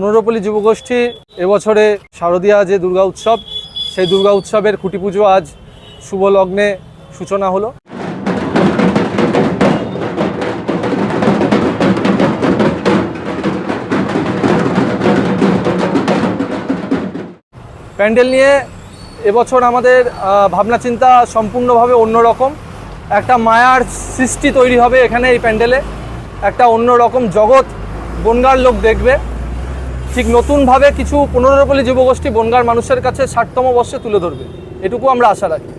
পুনরপল্লী যুবগোষ্ঠী এবছরে শারদীয়া যে দুর্গা উৎসব, সেই দুর্গা উৎসবের খুঁটি পুজো আজ শুভ লগ্নে সূচনা হলো। প্যান্ডেল নিয়ে এবছর আমাদের ভাবনা চিন্তা সম্পূর্ণভাবে অন্যরকম। একটা মায়ার সৃষ্টি তৈরি হবে এখানে এই প্যান্ডেলে। একটা অন্যরকম জগৎ বনগার লোক দেখবে। ঠিক নতুনভাবে কিছু পুনরুপল্লী যুবগোষ্ঠী বনগার মানুষের কাছে ষাটতম বর্ষে তুলে ধরবে। এটুকু আমরা আশা রাখি।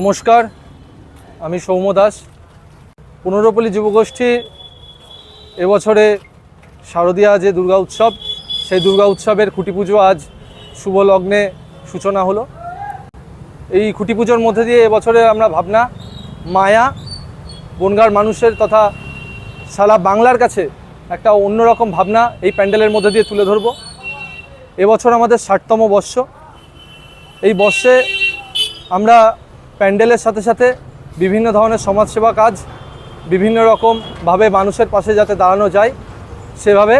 নমস্কার, আমি সৌম্য দাস। পুনরপল্লী যুবগোষ্ঠী এবছরে শারদীয়া যে দুর্গা উৎসব, সেই দুর্গা উৎসবের খুঁটি পুজো আজ শুভ লগ্নে সূচনা হলো। এই খুঁটি পুজোর মধ্যে দিয়ে এবছরে আমরা ভাবনা, মায়া, বনগার মানুষের তথা সারা বাংলার কাছে একটা অন্যরকম ভাবনা এই প্যান্ডেলের মধ্যে দিয়ে তুলে ধরব। এবছর আমাদের ষাটতম বর্ষ। এই বর্ষে আমরা প্যান্ডেলের সাথে সাথে বিভিন্ন ধরনের সমাজসেবা কাজ, বিভিন্ন রকমভাবে মানুষের পাশে যাতে দাঁড়ানো যায়, সেভাবে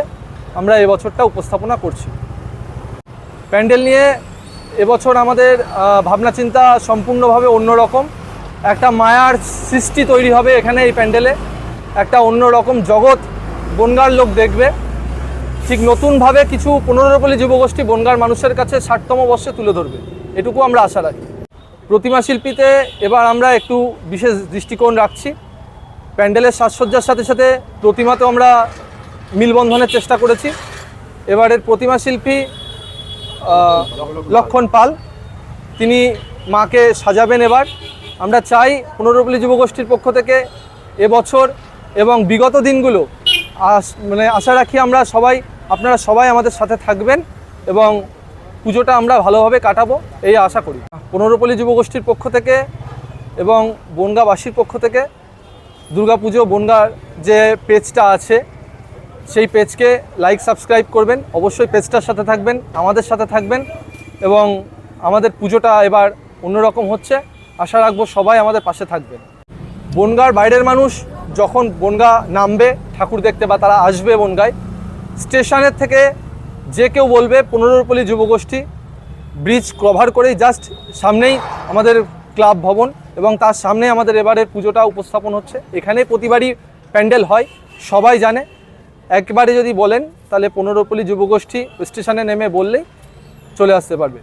আমরা এবছরটা উপস্থাপনা করছি। প্যান্ডেল নিয়ে এবছর আমাদের ভাবনা চিন্তা সম্পূর্ণভাবে অন্যরকম। একটা মায়ার সৃষ্টি তৈরি হবে এখানে এই প্যান্ডেলে। একটা অন্যরকম জগৎ বনগার লোক দেখবে। ঠিক নতুনভাবে কিছু পুনরুপল্লী যুবগোষ্ঠী বনগার মানুষের কাছে ষাটতম বর্ষে তুলে ধরবে। এটুকু আমরা আশা রাখি। প্রতিমা শিল্পীতে এবার আমরা একটু বিশেষ দৃষ্টিকোণ রাখছি। প্যান্ডেলের সাজসজ্জার সাথে সাথে প্রতিমাতেও আমরা মিলবন্ধনের চেষ্টা করেছি। এবারের প্রতিমা শিল্পী লক্ষণ পাল, তিনি মাকে সাজাবেন এবার। আমরা চাই পুনরুপল্লী যুবগোষ্ঠীর পক্ষ থেকে এবছর এবং বিগত দিনগুলো মানে আশা রাখি আমরা সবাই, আপনারা সবাই আমাদের সাথে থাকবেন এবং পুজোটা আমরা ভালোভাবে কাটাবো, এই আশা করি। পুনরুপল্লী যুবগোষ্ঠীর পক্ষ থেকে এবং বনগাবাসীর পক্ষ থেকে দুর্গাপুজো, বনগার যে পেজটা আছে, সেই পেজকে লাইক সাবস্ক্রাইব করবেন। অবশ্যই পেজটার সাথে থাকবেন, আমাদের সাথে থাকবেন এবং আমাদের পুজোটা এবার অন্যরকম হচ্ছে। আশা রাখব সবাই আমাদের পাশে থাকবেন। বনগার বাইরের মানুষ যখন বনগা নামবে, ঠাকুর দেখতে বা তারা আসবে বনগায়, স্টেশনের থেকে যে কেউ বলবে পুনরুপল্লী যুবগোষ্ঠী ব্রিজ কভার করেই জাস্ট সামনেই আমাদের ক্লাব ভবন এবং তার সামনে আমাদের এবারের পুজোটা উপস্থাপন হচ্ছে। এখানে প্রতিবারই প্যান্ডেল হয়, সবাই জানে। একবারে যদি বলেন, তাহলে পনেরোপল্লী যুবগোষ্ঠী স্টেশনে নেমে বললেই চলে আসতে পারবে।